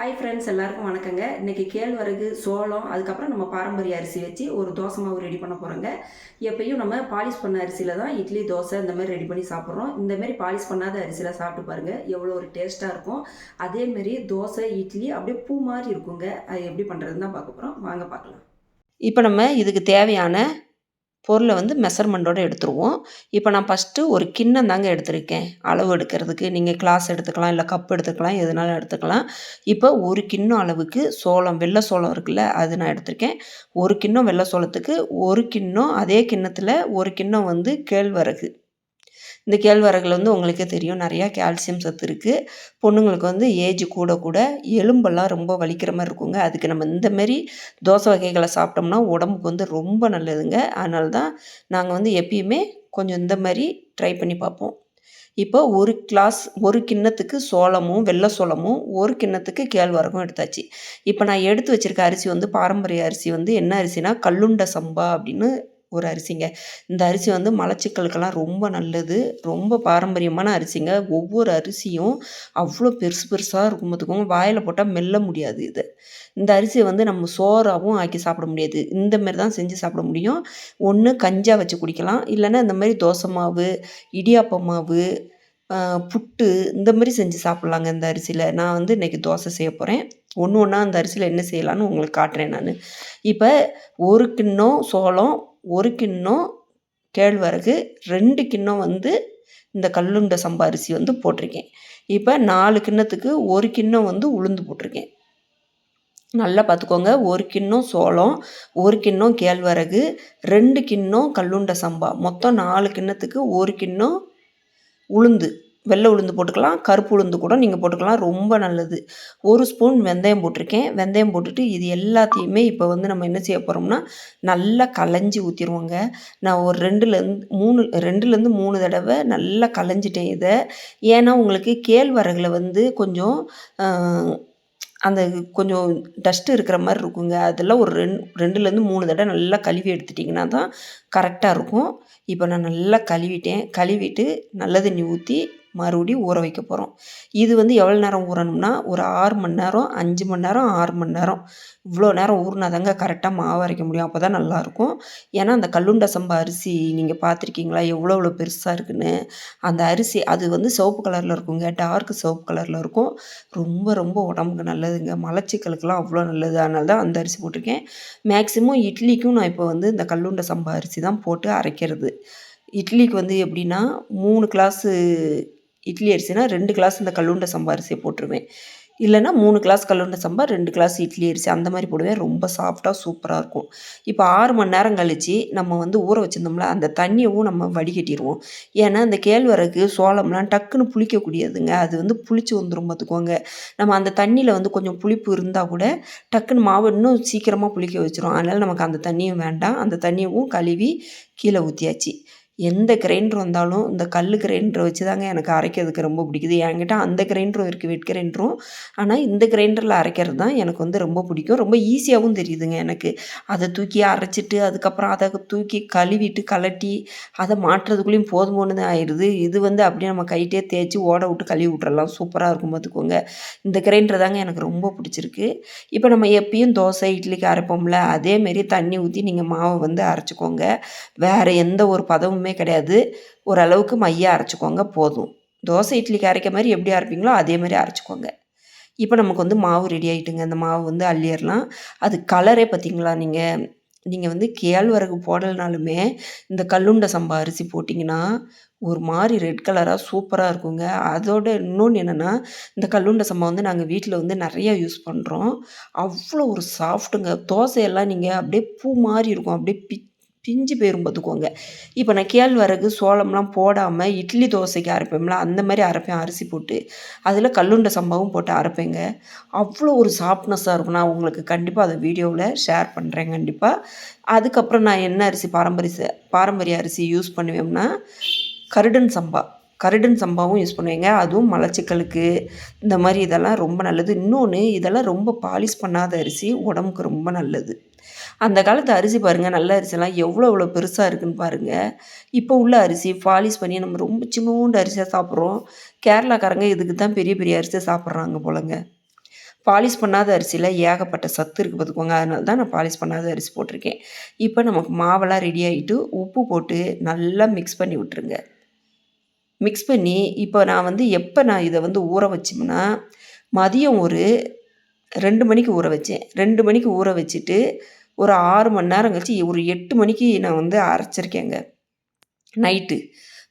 Hi friends எல்லாருக்கும் வணக்கங்க. இன்றைக்கி கேழ்வரகு சோளம் அதுக்கப்புறம் நம்ம பாரம்பரிய அரிசி வச்சு ஒரு தோசை மாவு ரெடி பண்ண போகிறோங்க எப்பயும் நம்ம பாலிஷ் பண்ண அரிசியில் தான் இட்லி தோசை இந்த மாதிரி ரெடி பண்ணி சாப்பிட்றோம். இந்தமாரி பாலிஷ் பண்ணாத அரிசியில் சாப்பிட்டு பாருங்கள் எவ்வளோ ஒரு டேஸ்ட்டாக இருக்கும். அதேமாரி தோசை இட்லி அப்படியே பூ மாதிரி இருக்குங்க. அது எப்படி பண்ணுறதுன்னு தான் பார்க்க போகிறோம் வாங்க பார்க்கலாம். இப்போ நம்ம இதுக்கு தேவையான பொருளை வந்து மெஷர்மெண்ட்டோடு எடுத்துருவோம். இப்போ நான் ஃபஸ்ட்டு ஒரு கிண்ணம் தாங்க எடுத்திருக்கேன். அளவு எடுக்கிறதுக்கு. நீங்கள் கிளாஸ் எடுத்துக்கலாம் இல்லை கப் எடுத்துக்கலாம் எதுனாலும் எடுத்துக்கலாம். இப்போ ஒரு கிண்ணம் அளவுக்கு சோளம் வெள்ளை சோளம் இருக்குல்ல அது நான் எடுத்திருக்கேன். ஒரு கிண்ணம் வெள்ளை சோளத்துக்கு ஒரு கிண்ணம் அதே கிண்ணத்தில் ஒரு கிண்ணம் வந்து கேழ்வரகு. இந்த கேழ்வரகுல வந்து உங்களுக்கே தெரியும் நிறையா கால்சியம் சத்து இருக்குது பொண்ணுங்களுக்கு வந்து ஏஜ் கூட கூட எலும்பெல்லாம் ரொம்ப வலிக்கிற மாதிரி இருக்குங்க. அதுக்கு நம்ம இந்தமாரி தோசை வகைகளை சாப்பிட்டோம்னா உடம்புக்கு வந்து ரொம்ப நல்லதுங்க. அதனால தான் நாங்கள் வந்து எப்பயுமே கொஞ்சம் இந்த மாதிரி ட்ரை பண்ணி பார்ப்போம். இப்போ ஒரு கிளாஸ் ஒரு கிண்ணத்துக்கு சோளமும் வெள்ளை சோளமும் ஒரு கிண்ணத்துக்கு கேழ்வரகும் எடுத்தாச்சு. இப்போ நான் எடுத்து வச்சுருக்க அரிசி வந்து பாரம்பரிய அரிசி வந்து என்ன அரிசினா கல்லுண்ட சம்பா அப்படின்னு ஒரு அரிசிங்க. இந்த அரிசி வந்து மலச்சிக்கலுக்கெல்லாம் ரொம்ப நல்லது. ரொம்ப பாரம்பரியமான அரிசிங்க. ஒவ்வொரு அரிசியும் அவ்வளோ பெருசு பெருசாக இருக்கும் பார்த்துக்கோங்க. வாயில் போட்டால் மெல்ல முடியாது இது. இந்த அரிசியை வந்து நம்ம சோறாகவும் ஆக்கி சாப்பிட முடியாது. இந்த மாதிரி தான் செஞ்சு சாப்பிட முடியும். ஒன்று கஞ்சா வச்சு குடிக்கலாம். இல்லைன்னா இந்த மாதிரி தோசை மாவு இடியாப்ப மாவு புட்டு இந்த மாதிரி செஞ்சு சாப்பிட்லாங்க இந்த அரிசியில். நான் வந்து இன்றைக்கி தோசை செய்ய போகிறேன் ஒன்று ஒன்றா அந்த அரிசியில் என்ன செய்யலான்னு உங்களுக்கு காட்டுறேன் நான். இப்போ ஒரு கிண்ணம் சோளம் ஒரு கிண்ணம் கேழ்வரகு ரெண்டு கிண்ணம் வந்து இந்த கல்லுண்ட சம்பா அரிசி வந்து போட்டிருக்கேன். இப்போ நாலு கிண்ணத்துக்கு ஒரு கிண்ணம் வந்து உளுந்து போட்டிருக்கேன். நல்லா பார்த்துக்கோங்க ஒரு கிண்ணம் சோளம் ஒரு கிண்ணம் கேழ்வரகு ரெண்டு கிண்ணம் கல்லுண்ட சம்பா. மொத்தம் நாலு கிண்ணத்துக்கு ஒரு கிண்ணம் உளுந்து. வெள்ளை உளுந்து போட்டுக்கலாம் கருப்பு உளுந்து கூட நீங்கள் போட்டுக்கலாம் ரொம்ப நல்லது. ஒரு ஸ்பூன் வெந்தயம் போட்டிருக்கேன். வெந்தயம் போட்டுட்டு இது எல்லாத்தையுமே இப்போ வந்து நம்ம என்ன செய்ய போகிறோம்னா நல்லா களைஞ்சி ஊற்றிடுவோங்க நான் ஒரு ரெண்டுலேருந்து மூணு ரெண்டுலேருந்து மூணு தடவை நல்லா களைஞ்சிட்டேன் இதை. ஏன்னா உங்களுக்கு கேழ்வரகில் வந்து கொஞ்சம் அந்த கொஞ்சம் டஸ்ட்டு இருக்கிற மாதிரி இருக்குங்க. அதெல்லாம் ஒரு ரெண் ரெண்டுலேருந்து மூணு தடவை நல்லா கழுவி எடுத்துட்டிங்கன்னா தான் கரெக்டாக இருக்கும். இப்போ நான் நல்லா கழுவிட்டேன். கழுவிட்டு நல்ல தண்ணி ஊற்றி மறுபடியும் ஊற வைக்க போகிறோம் இது வந்து எவ்வளோ நேரம் ஊறணும்னா ஒரு ஆறு மணி நேரம் அஞ்சு மணி நேரம் ஆறு மணி நேரம். இவ்வளோ நேரம் ஊறினா தாங்க கரெக்டாக மாவு அரைக்க முடியும். அப்போ தான் நல்லாயிருக்கும் ஏன்னா அந்த கல்லுண்ட சம்பா அரிசி நீங்கள் பார்த்துருக்கீங்களா? எவ்வளோ எவ்வளோ பெருசாக இருக்குன்னு. அந்த அரிசி அது வந்து சிவப்பு கலரில் இருக்குங்க. டார்க் சிவப்பு கலரில் இருக்கும். ரொம்ப ரொம்ப உடம்புக்கு நல்லதுங்க. மலச்சிக்கலுக்கெல்லாம் அவ்வளோ நல்லது. அதனால தான் அந்த அரிசி போட்டிருக்கேன். மேக்ஸிமம் இட்லிக்கும் நான் இப்போ வந்து இந்த கல்லுண்ட சம்பா அரிசி தான் போட்டு அரைக்கிறது. இட்லிக்கு வந்து எப்படின்னா மூணு கிளாஸு இட்லி அரிசினா ரெண்டு கிளாஸ் இந்த கல்லுண்ட சம்பா அரிசியை போட்டுருவேன். இல்லைனா மூணு கிளாஸ் கல்லுண்ட சம்பா ரெண்டு கிளாஸ் இட்லி அரிசி அந்த மாதிரி போடுவேன். ரொம்ப சாஃப்டாக சூப்பராக இருக்கும். இப்போ ஆறு மணி நேரம் கழித்து நம்ம வந்து ஊற வச்சுருந்தோம்ல அந்த தண்ணியவும் நம்ம வடிகட்டிடுவோம் ஏன்னா அந்த கேழ்வரகு சோளம்லாம் டக்குன்னு புளிக்கக்கூடியதுங்க. அது வந்து புளிச்சு வந்துடும் பார்த்துக்கோங்க. நம்ம அந்த தண்ணியில் வந்து கொஞ்சம் புளிப்பு இருந்தால் கூட டக்குன்னு மாவு இன்னும் சீக்கிரமாக புளிக்க வச்சிரும். அதனால் நமக்கு அந்த தண்ணியும் வேண்டாம். அந்த தண்ணியவும் கழுவி கீழே ஊற்றியாச்சு எந்த கிரைண்டர் வந்தாலும் இந்த கல் கிரைண்டரை வச்சு தாங்க எனக்கு அரைக்கிறதுக்கு ரொம்ப பிடிக்குது. என்கிட்ட அந்த கிரைண்டரும் இருக்குது வெட் கிரைண்டரும். ஆனால் இந்த கிரைண்டரில் அரைக்கிறது தான் எனக்கு வந்து ரொம்ப பிடிக்கும். ரொம்ப ஈஸியாகவும் தெரியுதுங்க எனக்கு. அதை தூக்கி அரைச்சிட்டு அதுக்கப்புறம் அதை தூக்கி கழுவிட்டு கலட்டி அதை மாட்டுறதுக்குள்ளேயும் போதும் போனது ஆயிடுது. இது வந்து அப்படியே நம்ம கைட்டே தேய்ச்சி ஓட விட்டு கழுவி விட்றலாம் சூப்பராக இருக்கும் பார்த்துக்கோங்க. இந்த கிரைண்டர் தாங்க எனக்கு ரொம்ப பிடிச்சிருக்கு. இப்போ நம்ம எப்பயும் தோசை இட்லிக்கு அரைப்போம்ல அதேமாரி தண்ணி ஊற்றி நீங்கள் மாவை வந்து அரைச்சிக்கோங்க. வேறு எந்த ஒரு பதவுமே எதுவுமே கிடையாது. ஓரளவுக்கு மையாக அரைச்சிக்கோங்க போதும். தோசை இட்லிக்கு அரைக்க மாதிரி எப்படி அரைப்பீங்களோ அதே மாதிரி அரைச்சிக்கோங்க. இப்போ நமக்கு வந்து மாவு ரெடி ஆகிட்டுங்க அந்த மாவு வந்து அள்ளிடலாம். அது கலரே பார்த்திங்களா நீங்கள் நீங்கள் வந்து கேழ்வரகு போடலைனாலுமே இந்த கல்லுண்ட சம்பா அரிசி போட்டிங்கன்னா ஒரு மாதிரி ரெட் கலராக சூப்பராக இருக்குங்க. அதோட இன்னொன்று என்னென்னா இந்த கல்லுண்ட சம்பா வந்து நாங்கள் வீட்டில் வந்து நிறையா யூஸ் பண்ணுறோம் அவ்வளோ ஒரு சாஃப்ட்டுங்க தோசையெல்லாம் நீங்கள் அப்படியே பூ மாதிரி இருக்கும். அப்படியே பிச் பிஞ்சு போயிரும் பார்த்துக்கோங்க. இப்போ நான் கேழ்வரகு சோளம்லாம் போடாமல் இட்லி தோசைக்கு அரைப்பேன்ல அந்த மாதிரி அரைப்பேன் அரிசி போட்டு. அதில் கல்லுண்ட சம்பாவும் போட்டு அரைப்பேங்க. அவ்வளோ ஒரு சாஃப்ட்னஸாக இருக்கும். நான் உங்களுக்கு கண்டிப்பாக அதை வீடியோவில் ஷேர் பண்ணுறேன் கண்டிப்பாக அதுக்கப்புறம் நான் என்ன அரிசி பாரம்பரிய பாரம்பரிய அரிசி யூஸ் பண்ணுவேன்னா கருடன் சம்பா. கருடன் சம்பாவும் யூஸ் பண்ணுவேங்க. அதுவும் மலச்சிக்கலுக்கு இந்த மாதிரி இதெல்லாம் ரொம்ப நல்லது. இன்னொன்று இதெல்லாம் ரொம்ப பாலிஷ் பண்ணாத அரிசி உடம்புக்கு ரொம்ப நல்லது. அந்த காலத்து அரிசி பாருங்கள் நல்ல அரிசிலாம் எவ்வளோ எவ்வளோ பெருசாக இருக்குதுன்னு பாருங்கள் இப்போ உள்ள அரிசி பாலிஷ் பண்ணி நம்ம ரொம்ப சின்னோண்டு அரிசியாக சாப்பிட்றோம். கேரளாக்காரங்க இதுக்கு தான் பெரிய பெரிய அரிசியாக சாப்பிட்றாங்க போலங்க. பாலிஷ் பண்ணாத அரிசியில் ஏகப்பட்ட சத்து இருக்குது பார்த்துக்கோங்க. அதனால தான் நான் பாலிஷ் பண்ணாத அரிசி போட்டிருக்கேன். இப்போ நமக்கு மாவெல்லாம் ரெடி ஆகிட்டு உப்பு போட்டு நல்லா மிக்ஸ் பண்ணி விட்டுருங்க. மிக்ஸ் பண்ணி இப்போ நான் வந்து எப்போ நான் இதை வந்து ஊற வச்சோம்னா மதியம் ஒரு ரெண்டு மணிக்கு ஊற வச்சேன். ரெண்டு மணிக்கு ஊற வச்சுட்டு ஒரு ஆறு மணி நேரம் கழிச்சு ஒரு எட்டு மணிக்கு நான் வந்து அரைச்சிருக்கேங்க. நைட்டு.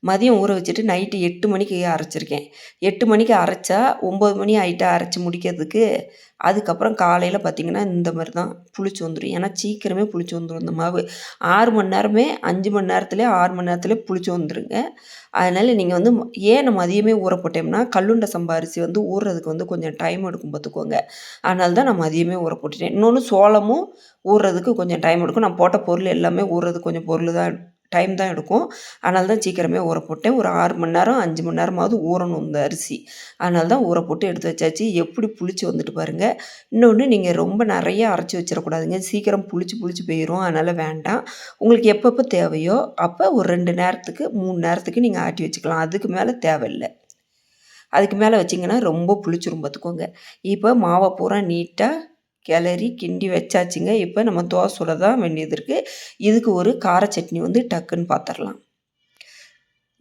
மதியம் ஊற வச்சுட்டு நைட்டு எட்டு மணிக்கு அரைச்சிருக்கேன். எட்டு மணிக்கு அரைச்சா ஒம்பது மணி ஆகிட்டா அரைச்சி முடிக்கிறதுக்கு அதுக்கப்புறம் காலையில் பார்த்திங்கன்னா இந்த மாதிரி தான் புளிச்சு வந்துடும் ஏன்னா சீக்கிரமே புளிச்சு வந்துடும் இந்த மாவு. ஆறு மணி நேரமே அஞ்சு மணி நேரத்துலேயே ஆறு மணி நேரத்துலேயே புளிச்சு வந்துருங்க. அதனால் நீங்கள் வந்து ஏன் நம்ம மதியமே ஊற போட்டோம்னா கல்லுண்டை சம்பா அரிசி வந்து ஊறுறதுக்கு வந்து கொஞ்சம் டைம் எடுக்கும் பார்த்துக்கோங்க அதனால தான் நான் மதியமே ஊற போட்டுட்டேன். இன்னொன்று சோளமும் ஊறுறதுக்கு கொஞ்சம் டைம் எடுக்கும். நான் போட்ட பொருள் எல்லாமே ஊறுறதுக்கு கொஞ்சம் பொருள் தான் டைம் தான் எடுக்கும். அதனால தான் சீக்கிரமே ஊற போட்டேன். ஒரு ஆறு மணி நேரம் அஞ்சு மணி நேரமாவது ஊறணும் இந்த அரிசி. அதனால தான் ஊற போட்டு எடுத்து வச்சாச்சு. எப்படி புளிச்சு வந்துட்டு பாருங்கள் இன்னொன்று நீங்கள் ரொம்ப நிறைய அரைச்சி வச்சிடக்கூடாதுங்க. சீக்கிரம் புளிச்சு புளிச்சு போயிடும் அதனால் வேண்டாம். உங்களுக்கு எப்பப்போ தேவையோ அப்போ ஒரு ரெண்டு நேரத்துக்கு மூணு நேரத்துக்கு நீங்கள் ஆட்டி வச்சுக்கலாம். அதுக்கு மேலே தேவையில்லை. அதுக்கு மேலே வச்சிங்கன்னா ரொம்ப புளிச்சிரும் பார்த்துக்கோங்க இப்போ மாவை பூரா நீட்டாக கிளறி கிண்டி வச்சாச்சுங்க. இப்போ நம்ம தோசை சுட தான் வேண்டியது இருக்குது இதுக்கு ஒரு கார சட்னி வந்து டக்குன்னு பார்த்துடலாம்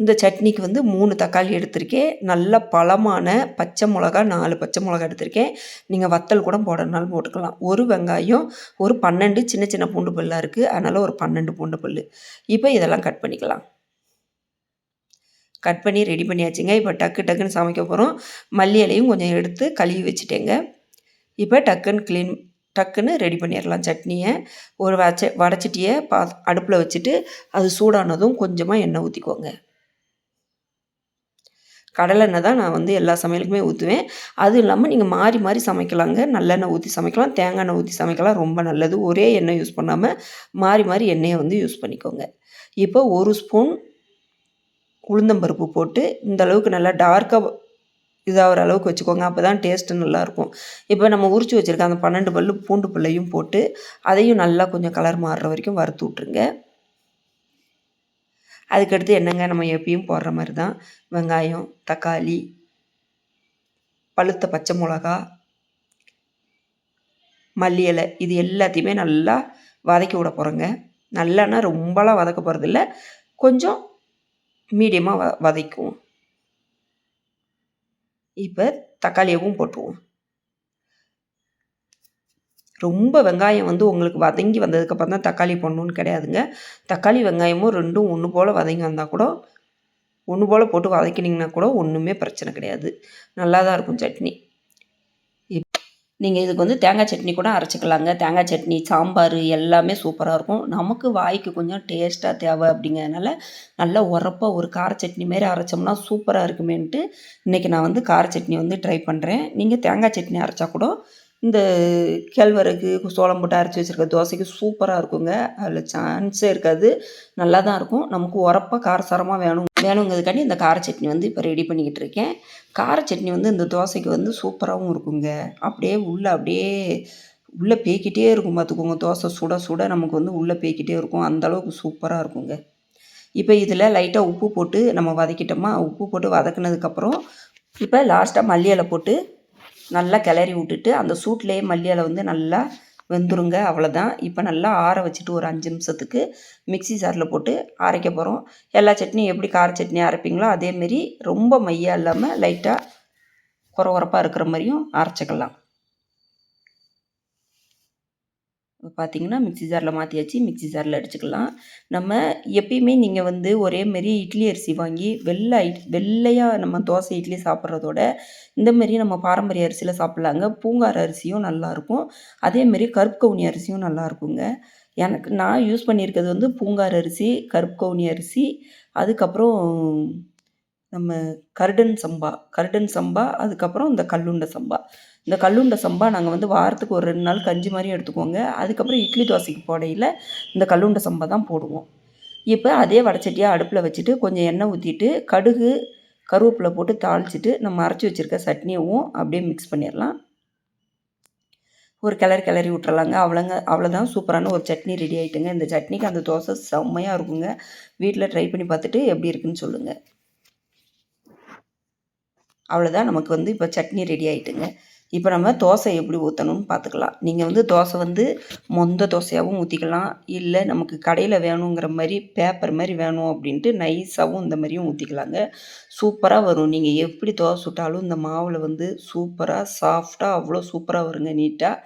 இந்த சட்னிக்கு வந்து மூணு தக்காளி எடுத்திருக்கேன். நல்ல பழமான பச்சை மிளகா நாலு பச்சை மிளகா எடுத்திருக்கேன். நீங்கள் வத்தல் கூட போடணுனாலும் போட்டுக்கலாம். ஒரு வெங்காயம் ஒரு பன்னெண்டு சின்ன சின்ன பூண்டு பல்லாக இருக்குது அதனால் ஒரு பன்னெண்டு பூண்டு பல் இப்போ இதெல்லாம் கட் பண்ணிக்கலாம். கட் பண்ணி ரெடி பண்ணியாச்சுங்க. இப்போ டக்கு டக்குன்னு சமைக்க போகிறோம் மல்லி இலையும் கொஞ்சம் எடுத்து கழுவி வச்சுட்டேங்க. இப்போ டக்குன்னு க்ளீன் டக்குன்னு ரெடி பண்ணிடலாம். சட்னியை ஒரு வச்ச வடச்சட்டியை பா அடுப்பில் வச்சுட்டு அது சூடானதும் கொஞ்சமாக எண்ணெய் ஊற்றிக்கோங்க கடலெண்ணெய் தான் நான் வந்து எல்லா சமையலுக்குமே ஊற்றுவேன் அதுவும் இல்லாமல் நீங்கள் மாறி மாறி சமைக்கலாங்க. நல்லெண்ணெய் ஊற்றி சமைக்கலாம். தேங்காய் எண்ணெய் ஊற்றி சமைக்கலாம். ரொம்ப நல்லது. ஒரே எண்ணெய் யூஸ் பண்ணாமல் மாறி மாறி எண்ணெயை வந்து யூஸ் பண்ணிக்கோங்க. இப்போ ஒரு ஸ்பூன் உளுந்தம்பருப்பு போட்டு இந்த அளவுக்கு நல்லா டார்க்காக இதாகிற அளவுக்கு வச்சுக்கோங்க. அப்போ தான் டேஸ்ட்டு நல்லாயிருக்கும். இப்போ நம்ம உரிச்சு வச்சுருக்க அந்த பன்னெண்டு பல்லு பூண்டு பிள்ளையும் போட்டு அதையும் நல்லா கொஞ்சம் கலர் மாறுற வரைக்கும் வறுத்து விட்ருங்க அதுக்கடுத்து என்னங்க நம்ம எப்பயும் போடுற மாதிரி தான் வெங்காயம் தக்காளி பழுத்த பச்சை மிளகா மல்லி இலை. இது எல்லாத்தையுமே நல்லா வதக்கி விட போகிறோங்க நல்லான்னா ரொம்பலாம் வதக்க போகிறதில்ல கொஞ்சம் மீடியமாக வ வதக்குவோம். இப்போ தக்காளியவும் போட்டுருவோம். ரொம்ப வெங்காயம் வந்து உங்களுக்கு வதங்கி வந்ததுக்கப்புறம் தான் தக்காளி போடணுன்னு கிடையாதுங்க. தக்காளி வெங்காயமும் ரெண்டும் ஒன்று போல் வதங்கி வந்தால் கூட ஒன்று போல் போட்டு வதக்கினீங்கன்னா கூட ஒன்றுமே பிரச்சனை கிடையாது. நல்லா தான் இருக்கும் சட்னி. நீங்கள் இதுக்கு வந்து தேங்காய் சட்னி கூட அரைச்சிக்கலாங்க. தேங்காய் சட்னி சாம்பார் எல்லாமே சூப்பராக இருக்கும். நமக்கு வாய்க்கு கொஞ்சம் டேஸ்ட்டாக தேவை அப்படிங்கிறதுனால நல்லா உரப்பாக ஒரு கார சட்னி மாரி அரைச்சோம்னா சூப்பராக இருக்குமேன்ட்டு இன்றைக்கி நான் வந்து கார சட்னி வந்து ட்ரை பண்ணுறேன் நீங்கள் தேங்காய் சட்னி அரைச்சா கூட இந்த கேழ்வரகு சோளம் போட்டு அரைச்சி வச்சுருக்க தோசைக்கு சூப்பராக இருக்குங்க. அதில் சான்ஸே இருக்காது. நல்லா தான் இருக்கும். நமக்கு உரப்பாக காரசாரமாக வேணும். வேணுங்கிறதுக்காண்டி இந்த கார சட்னி வந்து இப்போ ரெடி பண்ணிக்கிட்டு இருக்கேன். கார சட்னி வந்து இந்த தோசைக்கு வந்து சூப்பராகவும் இருக்குங்க. அப்படியே உள்ளே அப்படியே உள்ளே பேய்க்கிட்டே இருக்கும் பார்த்துக்கோங்க தோசை சுட சுட நமக்கு வந்து உள்ளே பேய்க்கிட்டே இருக்கும். அந்தளவுக்கு சூப்பராக இருக்குங்க. இப்போ இதில் லைட்டாக உப்பு போட்டு நம்ம வதக்கிட்டோமா? உப்பு போட்டு வதக்குனதுக்கப்புறம் இப்போ லாஸ்ட்டாக மல்லி இலை போட்டு நல்லா கிளறி விட்டுட்டு அந்த சூட்லேயே மல்லி வந்து நல்லா வெந்துருங்க அவ்வளோதான் இப்போ நல்லா ஆற வச்சுட்டு ஒரு அஞ்சு நிமிஷத்துக்கு மிக்ஸி சாரில் போட்டு அரைக்க போகிறோம் எல்லா சட்னியும் எப்படி கார சட்னி அரைப்பீங்களோ அதேமாரி ரொம்ப மையாக இல்லாமல் லைட்டாக குறை குறப்பாக இருக்கிற மாதிரியும் அரைச்சிக்கலாம் இப்போ பார்த்தீங்கன்னா மிக்ஸி ஜாரில் மாற்றியாச்சு மிக்ஸி ஜாரில் அடிச்சுக்கலாம். நம்ம எப்பயுமே நீங்கள் வந்து ஒரே மாரி இட்லி அரிசி வாங்கி வெள்ளை வெள்ளையாக நம்ம தோசை இட்லி சாப்பிட்றதோட இந்த மாரி நம்ம பாரம்பரிய அரிசியில் சாப்பிட்லாங்க. பூங்கார அரிசியும் நல்லாயிருக்கும் அதேமாரி கருப்பு கவுனி அரிசியும் நல்லா இருக்குங்க. எனக்கு நான் யூஸ் பண்ணியிருக்கிறது வந்து பூங்கார் அரிசி கருப்பு கவுனி அரிசி அதுக்கப்புறம் நம்ம கருடன் சம்பா கருடன் சம்பா அதுக்கப்புறம் இந்த கல்லுண்ட சம்பா. இந்த கல்லுண்ட சம்பா நாங்கள் வந்து வாரத்துக்கு ஒரு ரெண்டு நாள் கஞ்சி மாதிரி எடுத்துக்கோங்க அதுக்கப்புறம் இட்லி தோசைக்கு போடையில் இந்த கல்லுண்ட சம்பா தான் போடுவோம். இப்போ அதே வடச்சட்டியாக அடுப்பில் வச்சுட்டு கொஞ்சம் எண்ணெய் ஊற்றிட்டு கடுகு கருவேப்பிலை போட்டு தாளிச்சிட்டு நம்ம அரைச்சி வச்சுருக்க சட்னியவும் அப்படியே மிக்ஸ் பண்ணிடலாம் ஒரு கிளறி கிளறி விட்றலாங்க அவ்வளோங்க அவ்வளோதான். சூப்பரான ஒரு சட்னி ரெடி ஆகிட்டுங்க இந்த சட்னிக்கு அந்த தோசை செம்மையாக இருக்குங்க. வீட்டில் ட்ரை பண்ணி பார்த்துட்டு எப்படி இருக்குன்னு சொல்லுங்கள் அவ்வளோதான். நமக்கு வந்து இப்போ சட்னி ரெடி ஆகிட்டுங்க இப்போ நம்ம தோசை எப்படி ஊற்றணும்னு பார்த்துக்கலாம் நீங்கள் வந்து தோசை வந்து மொந்த தோசையாகவும் ஊற்றிக்கலாம் இல்லை நமக்கு கடையில் வேணுங்கிற மாதிரி பேப்பர் மாதிரி வேணும் அப்படின்ட்டு நைஸாகவும் இந்த மாதிரியும் ஊற்றிக்கலாங்க சூப்பராக வரும். நீங்கள் எப்படி தோசை சுட்டாலும் இந்த மாவில் வந்து சூப்பராக சாஃப்டாக அவ்வளோ சூப்பராக வருங்க நீட்டாக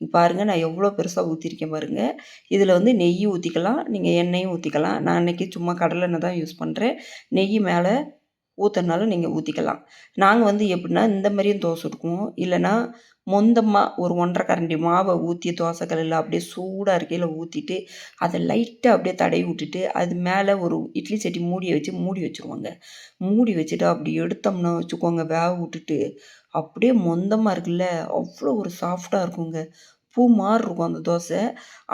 பாருங்கள் நான் எவ்வளோ பெருசாக ஊற்றிருக்கேன் பாருங்கள் இதில் வந்து நெய் ஊற்றிக்கலாம் நீங்கள் எண்ணெயும் ஊற்றிக்கலாம் நான் அன்றைக்கி சும்மா கடலெண்ணெய் தான் யூஸ் பண்ணுறேன் நெய் மேலே ஊற்றுனாலும் நீங்கள் ஊற்றிக்கலாம் நாங்கள் வந்து எப்படின்னா இந்த மாதிரியும் தோசை சுட்டுக்குவோம். இல்லைன்னா மொந்தமாக ஒரு ஒன்றரை கரண்டி மாவை ஊற்றி தோசைக்கல்லில் அப்படியே சூடாக இருக்கையில் ஊற்றிட்டு அதை லைட்டாக அப்படியே தடவி விட்டுட்டு அது மேலே ஒரு இட்லி சட்டி மூடியை வச்சு மூடி வச்சுருவாங்க. மூடி வச்சுட்டு அப்படி எடுத்தோம்னா வச்சுக்கோங்க வேக விட்டுட்டு அப்படியே மொந்தமாக இருக்குல்ல அவ்வளோ ஒரு சாஃப்டாக இருக்குங்க. பூ மாதிரி இருக்கும் அந்த தோசை.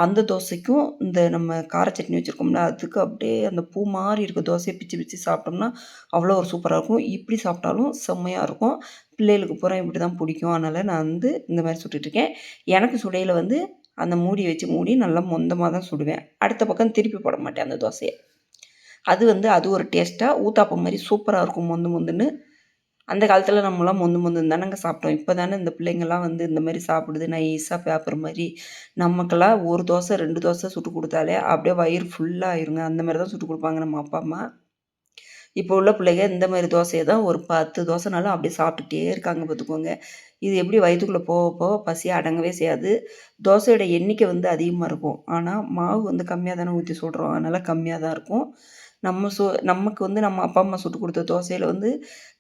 அந்த தோசைக்கும் இந்த நம்ம கார சட்னி வச்சுருக்கோம்ல அதுக்கு அப்படியே அந்த பூ மாதிரி இருக்க தோசையை பிச்சு பிச்சு சாப்பிட்டோம்னா அவ்வளோ ஒரு சூப்பராக இருக்கும். இப்படி சாப்பிட்டாலும் செம்மையாக இருக்கும். பிள்ளைகளுக்கு பூரா இப்படி தான் பிடிக்கும். அதனால் நான் வந்து இந்த மாதிரி சுட்டுட்ருக்கேன் எனக்கு சுடையில் வந்து அந்த மூடி வச்சு மூடி நல்லா மொந்தமாக தான் சுடுவேன். அடுத்த பக்கம் திருப்பி போட மாட்டேன் அந்த தோசையை. அது வந்து அது ஒரு டேஸ்ட்டாக ஊத்தாப்பம் மாதிரி சூப்பராக இருக்கும். மொந்து மொந்துன்னு அந்த காலத்தில் நம்மலாம் மொந்து மொந்துன்னு தானேங்க சாப்பிட்டோம். இப்போ தானே இந்த பிள்ளைங்கள்லாம் வந்து இந்த மாதிரி சாப்பிடுது. நைஸாக பேப்பர் மாதிரி நமக்கெல்லாம் ஒரு தோசை ரெண்டு தோசை சுட்டு கொடுத்தாலே அப்படியே வயிறு ஃபுல்லாக ஆயிருங்க. அந்த மாதிரி தான் சுட்டு கொடுப்பாங்க நம்ம அப்பா அம்மா. இப்போ உள்ள பிள்ளைங்க இந்த மாதிரி தோசையை தான் ஒரு பத்து தோசைனாலும் அப்படியே சாப்பிட்டுட்டே இருக்காங்க பார்த்துக்கோங்க. இது எப்படி வயிற்றுக்குள்ளே போக போக பசி அடங்கவே செய்யாது. தோசையோட எண்ணிக்கை வந்து அதிகமாக இருக்கும். ஆனால் மாவு வந்து கம்மியாக தானே ஊற்றி சுடுறோம் அதனால் கம்மியாக தான் இருக்கும். நம்ம சு நமக்கு வந்து நம்ம அப்பா அம்மா சுட்டு கொடுத்த தோசையில் வந்து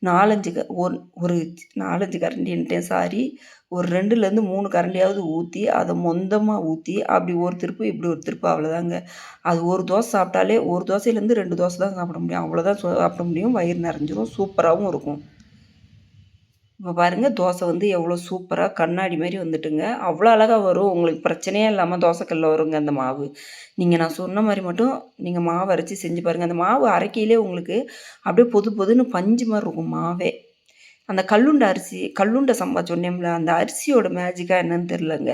நாலஞ்சு க ஒன் ஒரு நாலஞ்சு கரண்டின்ட்டேன் சாரி ஒரு ரெண்டுலேருந்து மூணு கரண்டியாவது ஊற்றி அதை மொந்தமாக ஊற்றி அப்படி ஒரு திருப்பு இப்படி ஒரு திருப்பு அவ்வளோதாங்க அது ஒரு தோசை சாப்பிட்டாலே ஒரு தோசையிலேருந்து ரெண்டு தோசை தான் சாப்பிட முடியும். அவ்வளோதான் சாப்பிட முடியும். வயிறு நிறைஞ்சிரும். சூப்பராகவும் இருக்கும். இப்போ பாருங்கள் தோசை வந்து எவ்வளோ சூப்பராக கண்ணாடி மாதிரி வந்துட்டுங்க. அவ்வளோ அழகாக வரும். உங்களுக்கு பிரச்சனையே இல்லாமல் தோசைக்கல்ல வருங்க அந்த மாவு. நீங்கள் நான் சொன்ன மாதிரி மட்டும் நீங்கள் மாவு அரைச்சி செஞ்சு பாருங்கள் அந்த மாவு அரைக்கையிலே உங்களுக்கு அப்படியே பொது பொதுன்னு பஞ்சு மாதிரி இருக்கும் மாவே. அந்த கல்லுண்ட அரிசி கல்லுண்ட சம்பா சொன்னேம்ல அந்த அரிசியோட மேஜிக்காக என்னன்னு தெரிலங்க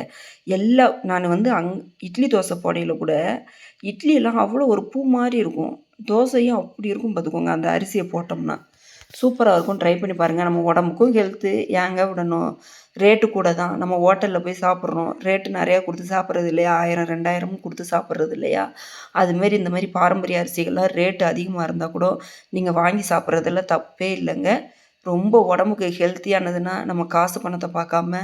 எல்லா நான் வந்து அங் இட்லி தோசை போடையில் கூட இட்லியெல்லாம் அவ்வளோ ஒரு பூ மாதிரி இருக்கும். தோசையும் அப்படி இருக்கும் பார்த்துக்கோங்க அந்த அரிசியை போட்டோம்னா. சூப்பராக இருக்கும். ட்ரை பண்ணி பாருங்கள் நம்ம உடம்புக்கும் ஹெல்த்து ஏங்க விடணும்? ரேட்டு கூட தான். நம்ம ஹோட்டலில் போய் சாப்பிட்றோம். ரேட்டு நிறையா கொடுத்து சாப்பிட்றது இல்லையா? ஆயிரம் ரெண்டாயிரமும் கொடுத்து சாப்பிட்றது இல்லையா? அதுமாரி இந்த மாதிரி பாரம்பரிய அரிசிகள்லாம் ரேட்டு அதிகமாக இருந்தால் கூட நீங்கள் வாங்கி சாப்பிட்றதுல தப்பே இல்லைங்க. ரொம்ப உடம்புக்கு ஹெல்த்தியானதுன்னா நம்ம காசு பணத்தை பார்க்காம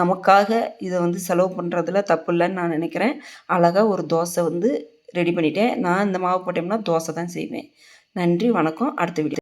நமக்காக இதை வந்து செலவு பண்ணுறதுல தப்பு இல்லைன்னு நான் நினைக்கிறேன். அழகாக ஒரு தோசை வந்து ரெடி பண்ணிட்டேன். நான் இந்த மாவு போட்டோம்னா தோசை தான் செய்வேன். நன்றி வணக்கம். அடுத்த வீடியோ